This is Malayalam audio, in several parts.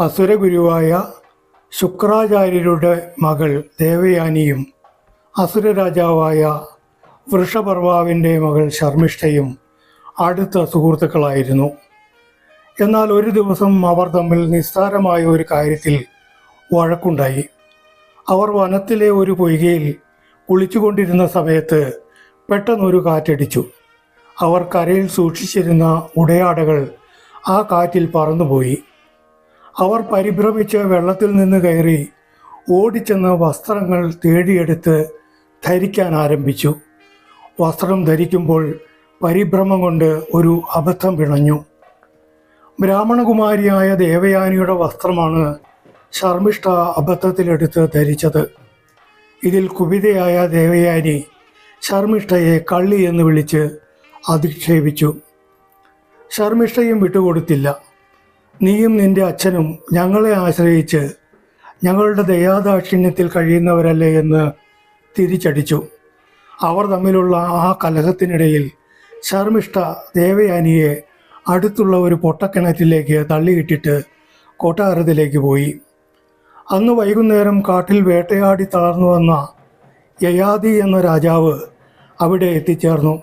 അസുരഗുരുവായ ശുക്രാചാര്യരുടെ മകൾ ദേവയാനിയും അസുര രാജാവായ വൃഷപർവാവിന്റെ മകൾ ശർമ്മിഷ്ഠയും അടുത്ത സുഹൃത്തുക്കളായിരുന്നു. എന്നാൽ ഒരു ദിവസം അവർ തമ്മിൽ നിസ്സാരമായ ഒരു കാര്യത്തിൽ വഴക്കുണ്ടായി. അവർ വനത്തിലെ ഒരു പൊയ്കയിൽ കുളിച്ചുകൊണ്ടിരുന്ന സമയത്ത് പെട്ടെന്നൊരു കാറ്റടിച്ചു. അവർ കരയിൽ സൂക്ഷിച്ചിരുന്ന ഉടയാടകൾ ആ കാറ്റിൽ പറന്നുപോയി. അവർ പരിഭ്രമിച്ച് വെള്ളത്തിൽ നിന്ന് കയറി ഓടിച്ചെന്ന് വസ്ത്രങ്ങൾ തേടിയെടുത്ത് ധരിക്കാൻ ആരംഭിച്ചു. വസ്ത്രം ധരിക്കുമ്പോൾ പരിഭ്രമം കൊണ്ട് ഒരു അബദ്ധം പിണഞ്ഞു ബ്രാഹ്മണകുമാരിയായ ദേവയാനിയുടെ വസ്ത്രമാണ് ശർമ്മിഷ്ഠ അബദ്ധത്തിലെടുത്ത് ധരിച്ചത്. ഇതിൽ കുപിതയായ ദേവയാനി ശർമ്മിഷ്ഠയെ കള്ളി എന്ന് വിളിച്ച് അധിക്ഷേപിച്ചു. ശർമ്മിഷ്ഠയും വിട്ടുകൊടുത്തില്ല. നീയും നിന്റെ അച്ഛനും ഞങ്ങളെ ആശ്രയിച്ച് ഞങ്ങളുടെ ദയാദാക്ഷിണ്യത്തിൽ കഴിയുന്നവരല്ലേ എന്ന് തിരിച്ചടിച്ചു. അവർ തമ്മിലുള്ള ആ കലഹത്തിനിടയിൽ ശർമിഷ്ഠ ദേവയാനിയെ അടുത്തുള്ള ഒരു പൊട്ടക്കിണറ്റിലേക്ക് തള്ളിയിട്ടിട്ട് കൊട്ടാരത്തിലേക്ക് പോയി. അന്ന് വൈകുന്നേരം കാട്ടിൽ വേട്ടയാടി തളർന്നു വന്ന യയാതി എന്ന രാജാവ് അവിടെ എത്തിച്ചേർന്നു.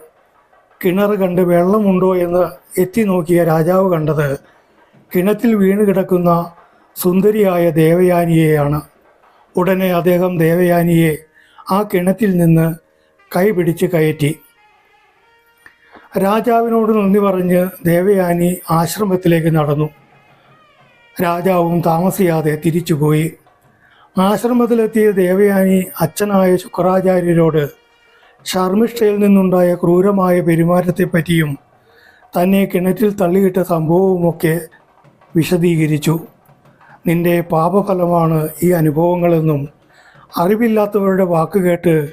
കിണർ കണ്ട് വെള്ളമുണ്ടോ എന്ന് എത്തി നോക്കിയ രാജാവ് കണ്ടത് കിണറ്റിൽ വീണ് കിടക്കുന്ന സുന്ദരിയായ ദേവയാനിയെയാണ്. ഉടനെ അദ്ദേഹം ദേവയാനിയെ ആ കിണറ്റിൽ നിന്ന് കൈപിടിച്ച് കയറ്റി. രാജാവിനോട് നന്ദി പറഞ്ഞ് ദേവയാനി ആശ്രമത്തിലേക്ക് നടന്നു. രാജാവും താമസിയാതെ തിരിച്ചുപോയി. ആശ്രമത്തിലെത്തിയ ദേവയാനി അച്ഛനായ ശുക്രാചാര്യരോട് ശർമിഷ്ഠയിൽ നിന്നുണ്ടായ ക്രൂരമായ പെരുമാറ്റത്തെപ്പറ്റിയും തന്നെ കിണറ്റിൽ തള്ളിയിട്ട സംഭവവുമൊക്കെ വിശദീകരിച്ചു. നിന്റെ പാപഫലമാണ് ഈ അനുഭവങ്ങളെന്നും അറിവില്ലാത്തവരുടെ വാക്കുകേട്ട്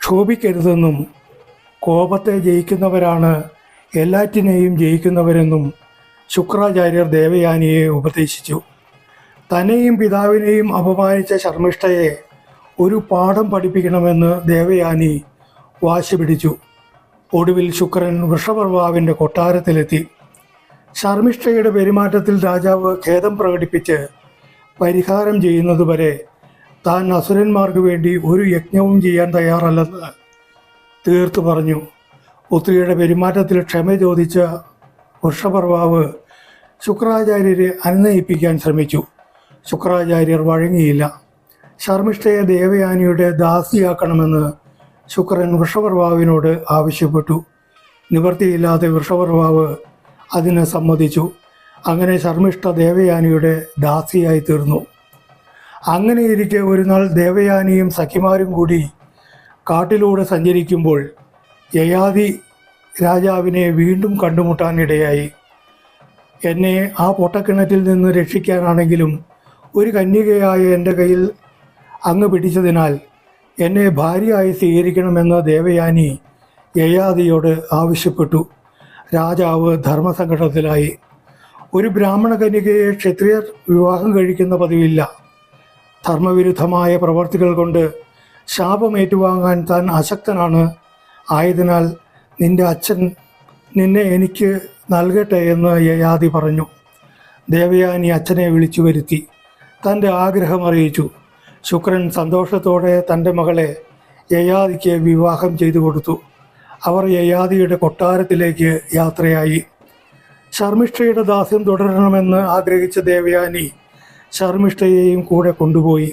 ക്ഷോഭിക്കരുതെന്നും കോപത്തെ ജയിക്കുന്നവരാണ് എല്ലാറ്റിനെയും ജയിക്കുന്നവരെന്നും ശുക്രാചാര്യർ ദേവയാനിയെ ഉപദേശിച്ചു. തന്നെയും പിതാവിനെയും അപമാനിച്ച ശർമ്മിഷ്ഠയെ ഒരു പാഠം പഠിപ്പിക്കണമെന്ന് ദേവയാനി വാശി പിടിച്ചു. ഒടുവിൽ ശുക്രൻ വൃഷപർവാവിന്റെ കൊട്ടാരത്തിലെത്തി. ശർമ്മിഷ്ഠയുടെ പെരുമാറ്റത്തിൽ രാജാവ് ഖേദം പ്രകടിപ്പിച്ച് പരിഹാരം ചെയ്യുന്നതുവരെ താൻ അസുരന്മാർക്ക് വേണ്ടി ഒരു യജ്ഞവും ചെയ്യാൻ തയ്യാറല്ലെന്ന് തീർത്തു പറഞ്ഞു. പുത്രിയുടെ പെരുമാറ്റത്തിൽ ക്ഷമ ചോദിച്ച വൃഷപർവാവ് ശുക്രാചാര്യരെ അനുനയിപ്പിക്കാൻ ശ്രമിച്ചു. ശുക്രാചാര്യർ വഴങ്ങിയില്ല. ശർമ്മിഷ്ഠയെ ദേവയാനിയുടെ ദാസിയാക്കണമെന്ന് ശുക്രൻ വൃഷപർവാവിനോട് ആവശ്യപ്പെട്ടു. നിവൃത്തിയില്ലാതെ വൃഷപർവാവ് അതിന് സമ്മതിച്ചു. അങ്ങനെ ശർമ്മിഷ്ഠ ദേവയാനിയുടെ ദാസിയായി തീർന്നു. അങ്ങനെ ഇരിക്കെ ഒരു നാൾ ദേവയാനിയും സഖിമാരും കൂടി കാട്ടിലൂടെ സഞ്ചരിക്കുമ്പോൾ യയാതി രാജാവിനെ വീണ്ടും കണ്ടുമുട്ടാനിടയായി. എന്നെ ആ പൊട്ടക്കിണറ്റിൽ നിന്ന് രക്ഷിക്കാനാണെങ്കിലും ഒരു കന്യകയായ എന്റെ കയ്യിൽ അങ്ങ് പിടിച്ചതിനാൽ എന്നെ ഭാര്യയായി സ്വീകരിക്കണമെന്ന് ദേവയാനി യയാദിയോട് ആവശ്യപ്പെട്ടു. രാജാവ് ധർമ്മസങ്കടത്തിലായി ഒരു ബ്രാഹ്മണ കന്യകയെ ക്ഷത്രിയർ വിവാഹം കഴിക്കുന്ന പതിവില്ല. ധർമ്മവിരുദ്ധമായ പ്രവർത്തികൾ കൊണ്ട് ശാപമേറ്റുവാങ്ങാൻ താൻ അശക്തനാണ്. ആയതിനാൽ നിന്റെ അച്ഛൻ നിന്നെ എനിക്ക് നൽകട്ടെ എന്ന് യയാതി പറഞ്ഞു. ദേവയാനി അച്ഛനെ വിളിച്ചു വരുത്തി. തന്റെ ആഗ്രഹം അറിയിച്ചു. ശുക്രൻ സന്തോഷത്തോടെ തന്റെ മകളെ യയാദിക്ക് വിവാഹം ചെയ്തു കൊടുത്തു. അവർ യയാദിയുടെ കൊട്ടാരത്തിലേക്ക് യാത്രയായി. ശർമിഷ്ഠയുടെ ദാസ്യം തുടരണമെന്ന് ആഗ്രഹിച്ച ദേവയാനി ശർമിഷ്ഠയെയും കൂടെ കൊണ്ടുപോയി.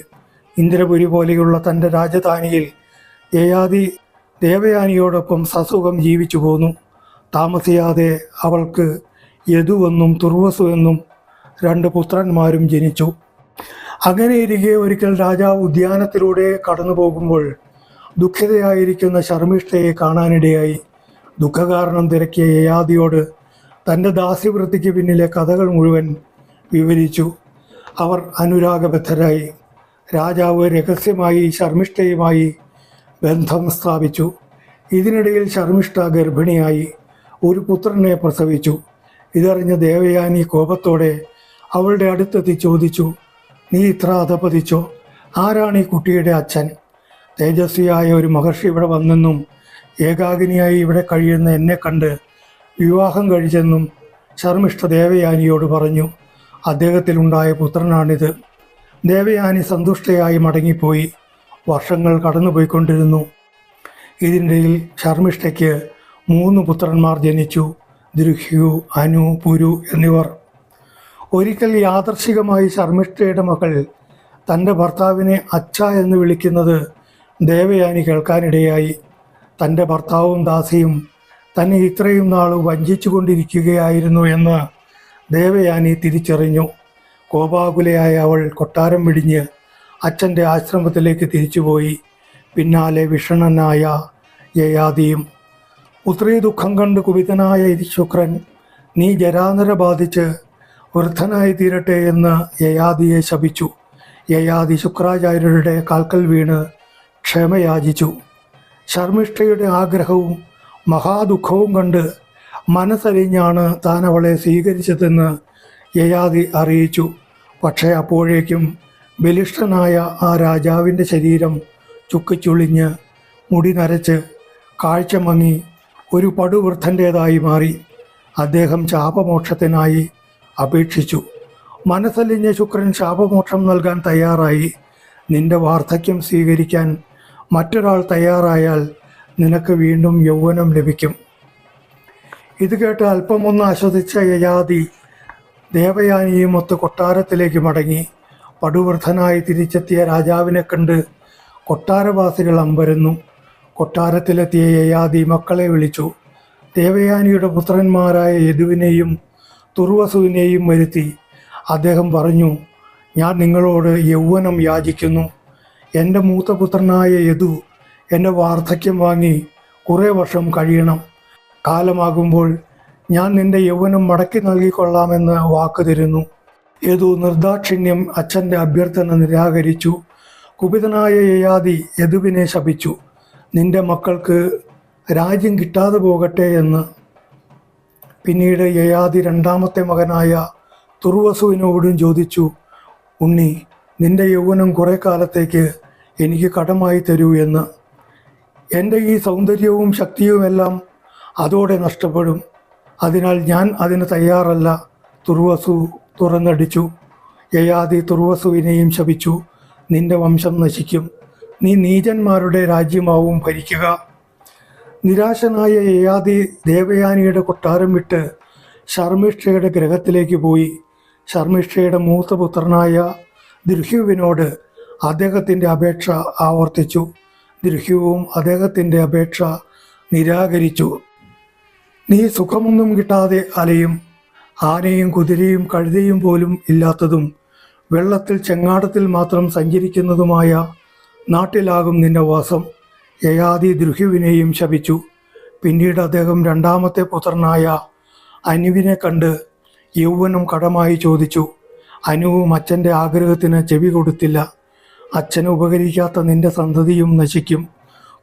ഇന്ദ്രപുരി പോലെയുള്ള തന്റെ രാജധാനിയിൽ യയാതി ദേവയാനിയോടൊപ്പം സസുഖം ജീവിച്ചു പോന്നു. താമസിയാതെ അവൾക്ക് യദുവെന്നും തുർവസു എന്നും രണ്ട് പുത്രന്മാരും ജനിച്ചു. അങ്ങനെ ഇരിക്കെ ഒരിക്കൽ രാജാവ് ഉദ്യാനത്തിലൂടെ കടന്നു പോകുമ്പോൾ ദുഃഖിതയായിരിക്കുന്ന ശർമ്മിഷ്ഠയെ കാണാനിടയായി. ദുഃഖകാരണം തിരക്കിയ യയാദിയോട് തന്റെ ദാസ്യവൃത്തിക്ക് പിന്നിലെ കഥകൾ മുഴുവൻ വിവരിച്ചു. അവർ അനുരാഗബദ്ധരായി. രാജാവ് രഹസ്യമായി ശർമ്മിഷ്ഠയുമായി ബന്ധം സ്ഥാപിച്ചു. ഇതിനിടയിൽ ശർമ്മിഷ്ഠ ഗർഭിണിയായി ഒരു പുത്രനെ പ്രസവിച്ചു. ഇതറിഞ്ഞ ദേവയാനി കോപത്തോടെ അവളുടെ അടുത്തെത്തി ചോദിച്ചു നീ ഇത്ര അധപതിച്ചോ? ആരാണ് ഈ കുട്ടിയുടെ അച്ഛൻ? തേജസ്വിയായ ഒരു മഹർഷി ഇവിടെ വന്നെന്നും ഏകാഗിനിയായി ഇവിടെ കഴിയുന്ന എന്നെ കണ്ട് വിവാഹം കഴിച്ചെന്നും ശർമ്മിഷ്ഠ ദേവയാനിയോട് പറഞ്ഞു. അദ്ദേഹത്തിലുണ്ടായ പുത്രനാണിത്. ദേവയാനി സന്തുഷ്ടയായി മടങ്ങിപ്പോയി. വർഷങ്ങൾ കടന്നുപോയിക്കൊണ്ടിരുന്നു. ഇതിനിടയിൽ ശർമ്മിഷ്ഠയ്ക്ക് മൂന്ന് പുത്രന്മാർ ജനിച്ചു. ദൃഹ്യു അനു പുരു എന്നിവർ. ഒരിക്കൽ യാദർശികമായി ശർമ്മിഷ്ഠയുടെ മകൾ തന്റെ ഭർത്താവിനെ അച്ഛ എന്ന് വിളിക്കുന്നത് ദേവയാനി കേൾക്കാനിടയായി. തന്റെ ഭർത്താവും ദാസിയും തന്നെ ഇത്രയും നാൾ വഞ്ചിച്ചു കൊണ്ടിരിക്കുകയായിരുന്നു എന്ന് ദേവയാനി തിരിച്ചറിഞ്ഞു. കോപാകുലയായ അവൾ കൊട്ടാരം വിടിഞ്ഞ് അച്ഛന്റെ ആശ്രമത്തിലേക്ക് തിരിച്ചുപോയി. പിന്നാലെ വിഷണനായ യയാദിയും പുത്രീ ദുഃഖം കണ്ട് കുപിതനായ ശുക്രൻ നീ ജരാനര ബാധിച്ച് വൃദ്ധനായി തീരട്ടെ എന്ന് യയാദിയെ ശപിച്ചു. യയാദി ശുക്രാചാര്യരുടെ കാൽക്കൽ വീണ് ക്ഷമയാചിച്ചു. ശർമ്മിഷ്ഠയുടെ ആഗ്രഹവും മഹാദുഃഖവും കണ്ട് മനസ്സലിഞ്ഞാണ് താൻ അവളെ സ്വീകരിച്ചതെന്ന് യയാതി അറിയിച്ചു. പക്ഷേ അപ്പോഴേക്കും ബലിഷ്ഠനായ ആ രാജാവിന്റെ ശരീരം ചുക്കിച്ചുളിഞ്ഞ് മുടി നരച്ച് കാഴ്ച മങ്ങി ഒരു പടുവൃദ്ധന്റേതായി മാറി. അദ്ദേഹം ശാപമോക്ഷത്തിനായി അപേക്ഷിച്ചു. മനസ്സലിഞ്ഞ ശുക്രൻ ശാപമോക്ഷം നൽകാൻ തയ്യാറായി. നിന്റെ വാർദ്ധക്യം സ്വീകരിക്കാൻ മറ്റൊരാൾ തയ്യാറായാൽ നിനക്ക് വീണ്ടും യൗവനം ലഭിക്കും. ഇത് കേട്ട് അല്പമൊന്ന് ആസ്വദിച്ച യയാതി ദേവയാനിയും ഒത്ത് കൊട്ടാരത്തിലേക്ക് മടങ്ങി പടുവൃദ്ധനായി തിരിച്ചെത്തിയ രാജാവിനെ കണ്ട് കൊട്ടാരവാസികൾ അമ്പരുന്നു. കൊട്ടാരത്തിലെത്തിയ യയാതി മക്കളെ വിളിച്ചു. ദേവയാനിയുടെ പുത്രന്മാരായ യദുവിനെയും തുർവസുവിനെയും വരുത്തി അദ്ദേഹം പറഞ്ഞു ഞാൻ നിങ്ങളോട് യൗവനം യാചിക്കുന്നു. എന്റെ മൂത്ത പുത്രനായ യദു എന്റെ വാർദ്ധക്യം വാങ്ങി കുറേ വർഷം കഴിയണം. കാലമാകുമ്പോൾ ഞാൻ നിന്റെ യൗവനം മടക്കി നൽകിക്കൊള്ളാമെന്ന് വാക്ക് തരുന്നു. യദു നിർദാക്ഷിണ്യം അച്ഛന്റെ അഭ്യർത്ഥന നിരാകരിച്ചു. കുപിതനായ യയാതി യദുവിനെ ശപിച്ചു. നിന്റെ മക്കൾക്ക് രാജ്യം കിട്ടാതെ പോകട്ടെ എന്ന്. പിന്നീട് യയാദി രണ്ടാമത്തെ മകനായ തുർവസുവിനോടും ചോദിച്ചു ഉണ്ണി നിന്റെ യൗവനം കുറെ കാലത്തേക്ക് എനിക്ക് കടമായി തരൂ എന്ന്. എന്റെ ഈ സൗന്ദര്യവും ശക്തിയുമെല്ലാം അതോടെ നഷ്ടപ്പെടും. അതിനാൽ ഞാൻ അതിന് തയ്യാറല്ല. തുർവസു തുറന്നടിച്ചു. യയാതി തുർവസുവിനെയും ശപിച്ചു. നിന്റെ വംശം നശിക്കും. നീ നീചന്മാരുടെ രാജ്യമാവും ഭരിക്കുക. നിരാശനായ യയാതി ദേവയാനിയുടെ കൊട്ടാരം വിട്ട് ശർമിഷ്ഠയുടെ ഗ്രഹത്തിലേക്ക് പോയി. ശർമിഷ്ഠയുടെ മൂത്ത പുത്രനായ ദൃഹ്യുവിനോട് അദ്ദേഹത്തിന്റെ അപേക്ഷ ആവർത്തിച്ചു. ദൃഹ്യുവും അദ്ദേഹത്തിന്റെ അപേക്ഷ നിരാകരിച്ചു. നീ സുഖമൊന്നും കിട്ടാതെ അലയും. ആനയും കുതിരയും കഴുതയും പോലും ഇല്ലാത്തതും വെള്ളത്തിൽ ചെങ്ങാടത്തിൽ മാത്രം സഞ്ചരിക്കുന്നതുമായ നാട്ടിലാകും നിന്റെ വാസം. യയാതി ദൃഹ്യുവിനെയും ശപിച്ചു. പിന്നീട് അദ്ദേഹം രണ്ടാമത്തെ പുത്രനായ അനുവിനെ കണ്ട് യൗവനം കടമായി ചോദിച്ചു. അനുവും അച്ഛന്റെ ആഗ്രഹത്തിന് ചെവി കൊടുത്തില്ല. അച്ഛന് ഉപകരിക്കാത്ത നിന്റെ സന്തതിയും നശിക്കും.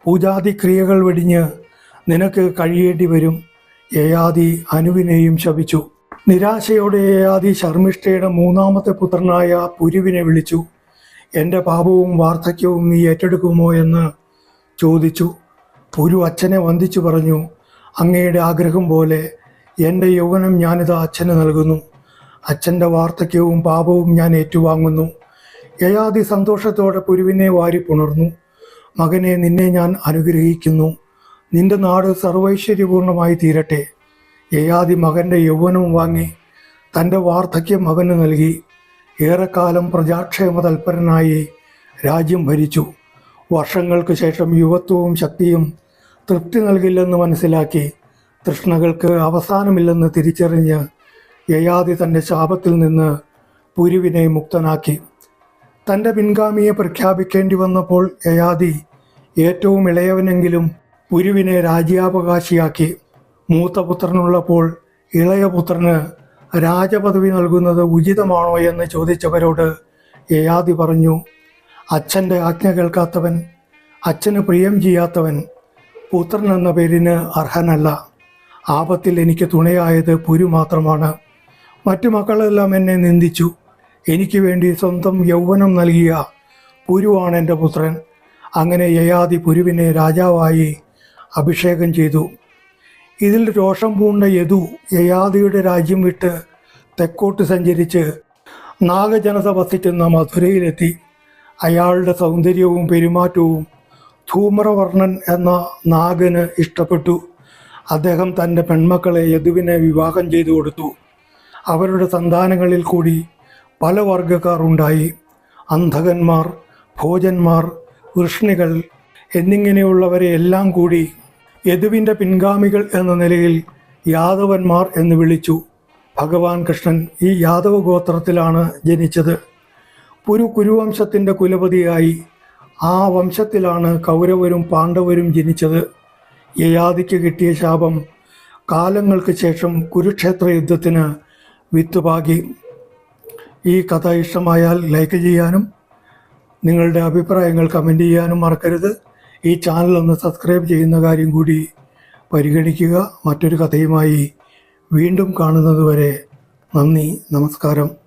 പൂജാതി ക്രിയകൾ വെടിഞ്ഞ് നിനക്ക് കഴിയേണ്ടി വരും. ഏയാദി അനുവിനെയും ശപിച്ചു. നിരാശയോടെ ഏയാദി ശർമ്മിഷ്ഠയുടെ മൂന്നാമത്തെ പുത്രനായ പുരുവിനെ വിളിച്ചു. എന്റെ പാപവും വാർദ്ധക്യവും നീ ഏറ്റെടുക്കുമോ? എന്ന് ചോദിച്ചു. പുരു അച്ഛനെ വന്ദിച്ചു പറഞ്ഞു അങ്ങയുടെ ആഗ്രഹം പോലെ എന്റെ യൗവനം ഞാനിത് അച്ഛന് നൽകുന്നു. അച്ഛന്റെ വാർദ്ധക്യവും പാപവും ഞാൻ ഏറ്റുവാങ്ങുന്നു. യയാതി സന്തോഷത്തോടെ പുരുവിനെ വാരി പുണർന്നു. മകനെ നിന്നെ ഞാൻ അനുഗ്രഹിക്കുന്നു. നിന്റെ നാട് സർവൈശ്വര്യപൂർണമായി തീരട്ടെ. യയാതി മകന്റെ യൗവനവും വാങ്ങി. തന്റെ വാർദ്ധക്യം മകന് നൽകി. ഏറെക്കാലം പ്രജാക്ഷേമ തൽപരനായി രാജ്യം ഭരിച്ചു. വർഷങ്ങൾക്ക് ശേഷം യുവത്വവും ശക്തിയും തൃപ്തി നൽകില്ലെന്ന് മനസ്സിലാക്കി. തൃഷ്ണകൾക്ക് അവസാനമില്ലെന്ന് തിരിച്ചറിഞ്ഞ് യയാതി തന്റെ ശാപത്തിൽ നിന്ന് പുരുവിനെ മുക്തനാക്കി. തന്റെ പിൻഗാമിയെ പ്രഖ്യാപിക്കേണ്ടി വന്നപ്പോൾ യയാതി ഏറ്റവും ഇളയവനെങ്കിലും പുരുവിനെ രാജ്യാവകാശിയാക്കി. മൂത്ത പുത്രനുള്ളപ്പോൾ ഇളയ പുത്രന് രാജപദവി നൽകുന്നത് ഉചിതമാണോ എന്ന് ചോദിച്ചവരോട് യയാതി പറഞ്ഞു അച്ഛന്റെ ആജ്ഞ കേൾക്കാത്തവൻ അച്ഛന് പ്രിയം ചെയ്യാത്തവൻ പുത്രൻ എന്ന പേരിന് അർഹനല്ല. ആപത്തിൽ എനിക്ക് തുണയായത് പുരു മാത്രമാണ്. മറ്റു മക്കളെല്ലാം എന്നെ നിന്ദിച്ചു. എനിക്ക് വേണ്ടി സ്വന്തം യൗവനം നൽകിയ പുരുവാണ് എന്റെ പുത്രൻ. അങ്ങനെ യയാതി പുരുവിനെ രാജാവായി അഭിഷേകം ചെയ്തു. ഇതിൽ രോഷം പൂണ്ട യദു യയാദിയുടെ രാജ്യം വിട്ട് തെക്കോട്ട് സഞ്ചരിച്ച് നാഗജനത വസിക്കുന്ന മധുരയിലെത്തി. അയാളുടെ സൗന്ദര്യവും പെരുമാറ്റവും ധൂമ്രവർണൻ എന്ന നാഗന് ഇഷ്ടപ്പെട്ടു. അദ്ദേഹം തന്റെ പെൺമക്കളെ യദുവിനെ വിവാഹം ചെയ്തു കൊടുത്തു. അവരുടെ സന്താനങ്ങളിൽ കൂടി പല വർഗക്കാർ ഉണ്ടായി. അന്ധകന്മാർ ഭോജന്മാർ വൃഷ്ണികൾ എന്നിങ്ങനെയുള്ളവരെ എല്ലാം കൂടി യദുവിന്റെ പിൻഗാമികൾ എന്ന നിലയിൽ യാദവന്മാർ എന്ന് വിളിച്ചു. ഭഗവാൻ കൃഷ്ണൻ ഈ യാദവ ഗോത്രത്തിലാണ് ജനിച്ചത്. പുരു കുരുവംശത്തിന്റെ കുലപതിയായി ആ വംശത്തിലാണ് കൗരവരും പാണ്ഡവരും ജനിച്ചത്. യയാദിക്ക് കിട്ടിയ ശാപം കാലങ്ങൾക്ക് ശേഷം കുരുക്ഷേത്ര യുദ്ധത്തിന് വിത്തുപാകി. ഈ കഥ ഇഷ്ടമായാൽ ലൈക്ക് ചെയ്യാനും നിങ്ങളുടെ അഭിപ്രായങ്ങൾ കമന്റ് ചെയ്യാനും മറക്കരുത്. ഈ ചാനൽ ഒന്ന് സബ്സ്ക്രൈബ് ചെയ്യുന്ന കാര്യം കൂടി പരിഗണിക്കുക. മറ്റൊരു കഥയുമായി വീണ്ടും കാണുന്നതുവരെ നന്ദി നമസ്കാരം.